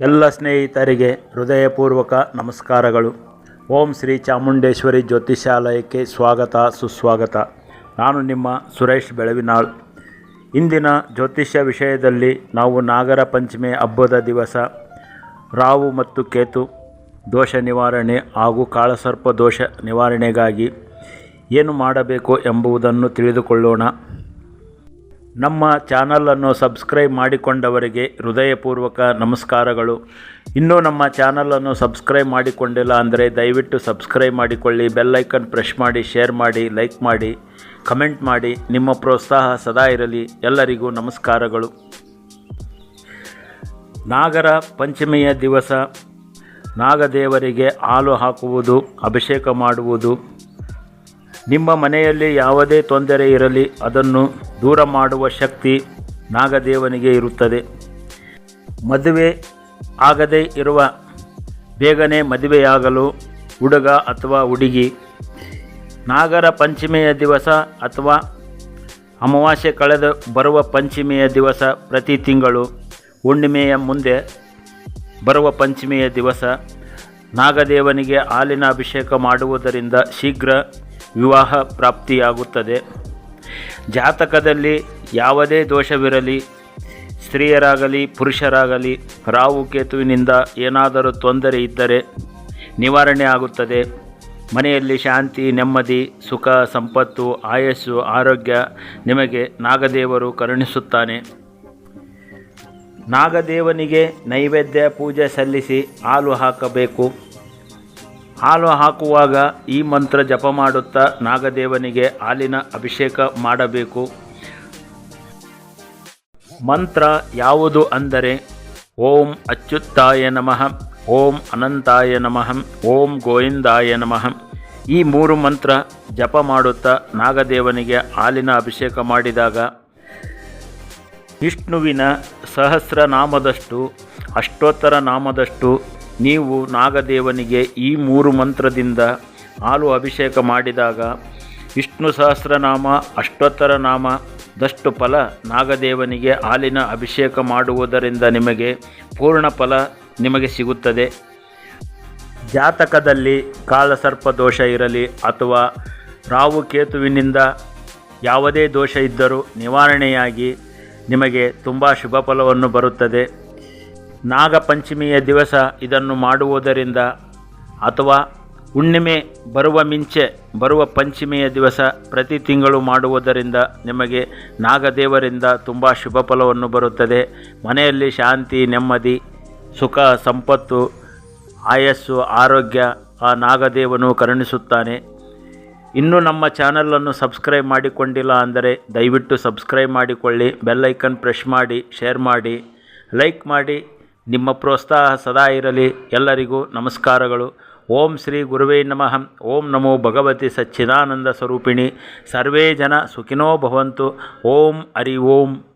ಎಲ್ಲ ಸ್ನೇಹಿತರಿಗೆ ಹೃದಯಪೂರ್ವಕ ನಮಸ್ಕಾರಗಳು. ಓಂ ಶ್ರೀ ಚಾಮುಂಡೇಶ್ವರಿ ಜ್ಯೋತಿಷಾಲಯಕ್ಕೆ ಸ್ವಾಗತ, ಸುಸ್ವಾಗತ. ನಾನು ನಿಮ್ಮ ಸುರೇಶ್ ಬೆಳವಿನಾಳ್. ಇಂದಿನ ಜ್ಯೋತಿಷ್ಯ ವಿಷಯದಲ್ಲಿ ನಾವು ನಾಗರ ಪಂಚಮಿ ಹಬ್ಬದ ದಿವಸ ರಾವು ಮತ್ತು ಕೇತು, ದೋಷ ನಿವಾರಣೆ ಹಾಗೂ ಕಾಳಸರ್ಪ ದೋಷ ನಿವಾರಣೆಗಾಗಿ ಏನು ಮಾಡಬೇಕು ಎಂಬುದನ್ನು ತಿಳಿದುಕೊಳ್ಳೋಣ. ನಮ್ಮ ಚಾನಲನ್ನು ಸಬ್ಸ್ಕ್ರೈಬ್ ಮಾಡಿಕೊಂಡವರಿಗೆ ಹೃದಯಪೂರ್ವಕ ನಮಸ್ಕಾರಗಳು. ಇನ್ನೂ ನಮ್ಮ ಚಾನಲನ್ನು ಸಬ್ಸ್ಕ್ರೈಬ್ ಮಾಡಿಕೊಂಡಿಲ್ಲ ಅಂದರೆ ದಯವಿಟ್ಟು ಸಬ್ಸ್ಕ್ರೈಬ್ ಮಾಡಿಕೊಳ್ಳಿ ಬೆಲ್ಲೈಕನ್ ಪ್ರೆಸ್ ಮಾಡಿ, ಶೇರ್ ಮಾಡಿ, ಲೈಕ್ ಮಾಡಿ, ಕಮೆಂಟ್ ಮಾಡಿ. ನಿಮ್ಮ ಪ್ರೋತ್ಸಾಹ ಸದಾ ಇರಲಿ. ಎಲ್ಲರಿಗೂ ನಮಸ್ಕಾರಗಳು. ನಾಗರ ಪಂಚಮಿಯ ದಿವಸ ನಾಗದೇವರಿಗೆ ಹಾಲು ಹಾಕುವುದು, ಅಭಿಷೇಕ ಮಾಡುವುದು ನಿಮ್ಮ ಮನೆಯಲ್ಲಿ ಯಾವುದೇ ತೊಂದರೆ ಇರಲಿ, ಅದನ್ನು ದೂರ ಮಾಡುವ ಶಕ್ತಿ ನಾಗದೇವನಿಗೆ ಇರುತ್ತದೆ. ಮದುವೆ ಆಗದೇ ಇರುವ ಬೇಗನೆ ಮದುವೆಯಾಗಲು ಹುಡುಗ ಅಥವಾ ಹುಡುಗಿ, ನಾಗರ ಪಂಚಮಿಯ ದಿವಸ ಅಥವಾ ಅಮಾವಾಸ್ಯೆ ಕಳೆದ ಬರುವ ಪಂಚಮಿಯ ದಿವಸ ಪ್ರತಿ ತಿಂಗಳು, ಹುಣ್ಣಿಮೆಯ ಮುಂದೆ ಬರುವ ಪಂಚಮಿಯ ದಿವಸ ನಾಗದೇವನಿಗೆ ಹಾಲಿನ ಅಭಿಷೇಕ ಮಾಡುವುದರಿಂದ ಶೀಘ್ರ ವಿವಾಹ ಪ್ರಾಪ್ತಿಯಾಗುತ್ತದೆ. ಜಾತಕದಲ್ಲಿ ಯಾವುದೇ ದೋಷವಿರಲಿ, ಸ್ತ್ರೀಯರಾಗಲಿ, ಪುರುಷರಾಗಲಿ ರಾವು ಕೇತುವಿನಿಂದ ಏನಾದರೂ ತೊಂದರೆ ಇದ್ದರೆ ನಿವಾರಣೆ ಆಗುತ್ತದೆ. ಮನೆಯಲ್ಲಿ ಶಾಂತಿ, ನೆಮ್ಮದಿ, ಸುಖ, ಸಂಪತ್ತು, ಆಯಸ್ಸು, ಆರೋಗ್ಯ ನಿಮಗೆ ನಾಗದೇವರು ಕರುಣಿಸುತ್ತಾನೆ. ನಾಗದೇವನಿಗೆ ನೈವೇದ್ಯ ಪೂಜೆ ಸಲ್ಲಿಸಿ ಹಾಲು ಹಾಕಬೇಕು. ಹಾಲು ಹಾಕುವಾಗ ಈ ಮಂತ್ರ ಜಪ ಮಾಡುತ್ತಾ ನಾಗದೇವನಿಗೆ ಹಾಲಿನ ಅಭಿಷೇಕ ಮಾಡಬೇಕು. ಮಂತ್ರ ಯಾವುದು ಅಂದರೆ, ಓಂ ಅಚ್ಯುತ್ತಾಯ ನಮಃ, ಓಂ ಅನಂತಾಯ ನಮಃ, ಓಂ ಗೋವಿಂದಾಯ ನಮಃ. ಈ ಮೂರು ಮಂತ್ರ ಜಪ ಮಾಡುತ್ತಾ ನಾಗದೇವನಿಗೆ ಹಾಲಿನ ಅಭಿಷೇಕ ಮಾಡಿದಾಗ ವಿಷ್ಣುವಿನ ಸಹಸ್ರನಾಮದಷ್ಟು ಅಷ್ಟೋತ್ತರ ನಾಮದಷ್ಟು ನೀವು ನಾಗದೇವನಿಗೆ ಈ ಮೂರು ಮಂತ್ರದಿಂದ ಹಾಲು ಅಭಿಷೇಕ ಮಾಡಿದಾಗ ವಿಷ್ಣು ಸಹಸ್ರನಾಮ ಅಷ್ಟೋತ್ತರ ನಾಮ ದಷ್ಟು ಫಲ ನಾಗದೇವನಿಗೆ ಹಾಲಿನ ಅಭಿಷೇಕ ಮಾಡುವುದರಿಂದ ನಿಮಗೆ ಪೂರ್ಣ ಫಲ ನಿಮಗೆ ಸಿಗುತ್ತದೆ. ಜಾತಕದಲ್ಲಿ ಕಾಲಸರ್ಪ ದೋಷ ಇರಲಿ ಅಥವಾ ರಾವು ಕೇತುವಿನಿಂದ ಯಾವುದೇ ದೋಷ ಇದ್ದರೂ ನಿವಾರಣೆಯಾಗಿ ನಿಮಗೆ ತುಂಬ ಶುಭ ಫಲವನ್ನು ಬರುತ್ತದೆ. ನಾಗಪಂಚಮಿಯ ದಿವಸ ಇದನ್ನು ಮಾಡುವುದರಿಂದ ಅಥವಾ ಹುಣ್ಣಿಮೆ ಬರುವ ಮಿಂಚೆ ಬರುವ ಪಂಚಮಿಯ ದಿವಸ ಪ್ರತಿ ತಿಂಗಳು ಮಾಡುವುದರಿಂದ ನಿಮಗೆ ನಾಗದೇವರಿಂದ ತುಂಬ ಶುಭ ಫಲವನ್ನು ಬರುತ್ತದೆ. ಮನೆಯಲ್ಲಿ ಶಾಂತಿ, ನೆಮ್ಮದಿ, ಸುಖ, ಸಂಪತ್ತು, ಆಯಸ್ಸು, ಆರೋಗ್ಯ ಆ ನಾಗದೇವನು ಕರುಣಿಸುತ್ತಾನೆ. ಇನ್ನೂ ನಮ್ಮ ಚಾನಲನ್ನು ಸಬ್ಸ್ಕ್ರೈಬ್ ಮಾಡಿಕೊಂಡಿಲ್ಲ ಅಂದರೆ ದಯವಿಟ್ಟು ಸಬ್ಸ್ಕ್ರೈಬ್ ಮಾಡಿಕೊಳ್ಳಿ ಬೆಲ್ಲೈಕನ್ ಪ್ರೆಸ್ ಮಾಡಿ, ಶೇರ್ ಮಾಡಿ, ಲೈಕ್ ಮಾಡಿ. ನಿಮ್ಮ ಪ್ರೋತ್ಸಾಹ ಸದಾ ಇರಲಿ. ಎಲ್ಲರಿಗೂ ನಮಸ್ಕಾರಗಳು. ಓಂ ಶ್ರೀ ಗುರುವೇ ನಮಃ. ಓಂ ನಮೋ ಭಗವತಿ ಸಚ್ಚಿದಾನಂದ ಸ್ವರೂಪಿಣಿ. ಸರ್ವೇ ಜನ ಸುಖಿನೋ ಭವಂತು. ಓಂ ಹರಿ ಓಂ.